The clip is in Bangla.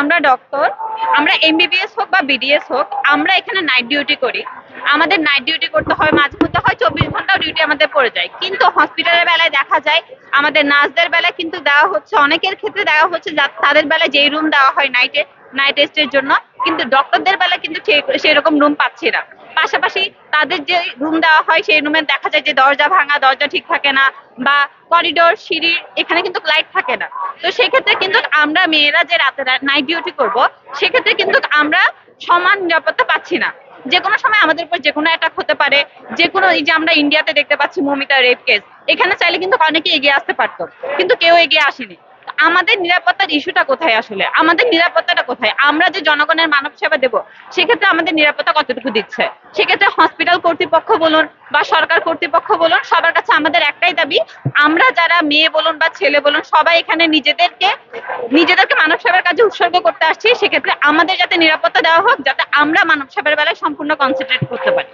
আমরা ডক্টর আমরা এমবিবিএস হোক বা বিডিএস হোক, আমরা এখানে নাইট ডিউটি করি। আমাদের নাইট ডিউটি করতে হয়, মাঝে মধ্যে হয় চব্বিশ ঘন্টাও ডিউটি আমাদের পড়ে যায়। কিন্তু হসপিটালের বেলায় দেখা যায়, আমাদের নার্সদের বেলায় কিন্তু দেওয়া হচ্ছে, অনেকের ক্ষেত্রে দেওয়া হচ্ছে তাদের বেলায় যেই রুম দেওয়া হয় নাইটে নাইট টেস্টের জন্য। কিন্তু ডক্টরদের বেলায় কিন্তু সেই- সেরকম রুম পাচ্ছি না। পাশাপাশি তাদের যে রুম দেওয়া হয়, সেই রুমে দেখা যায় যে দরজা ভাঙা, দরজা ঠিক থাকে না বা করিডোর সিঁড়ির এখানে কিন্তু লাইট থাকে না। তো সেক্ষেত্রে কিন্তু আমরা মেয়েরা যে রাতে নাইট ডিউটি করব, সেক্ষেত্রে কিন্তু আমরা সমান নিরাপত্তা পাচ্ছি না। যে কোনো সময় আমাদের উপর যে কোনো অ্যাটাক হতে পারে। যে কোনো, এই যে আমরা ইন্ডিয়াতে দেখতে পাচ্ছি মমিতা রেপ কেস এখানে চাইলে কিন্তু অনেকে এগিয়ে আসতে পারতো, কিন্তু কেউ এগিয়ে আসেনি। আমাদের নিরাপত্তার ইস্যুটা কোথায় আসলে? আমাদের নিরাপত্তাটা কোথায়? আমরা যে জনগণের মানব সেবা দেব, সেক্ষেত্রে আমাদের নিরাপত্তা কতটুকু দিচ্ছে? সেক্ষেত্রে হসপিটাল কর্তৃপক্ষ বলুন বা সরকার কর্তৃপক্ষ বলুন, সবার কাছে আমাদের একটাই দাবি, আমরা যারা মেয়ে বলুন বা ছেলে বলুন, সবাই এখানে নিজেদেরকে নিজেদেরকে মানব সেবার কাজে উৎসর্গ করতে আসছি। সেক্ষেত্রে আমাদের যাতে নিরাপত্তা দেওয়া হোক, যাতে আমরা মানব সেবার বেলায় সম্পূর্ণ কনসেন্ট্রেট করতে পারি।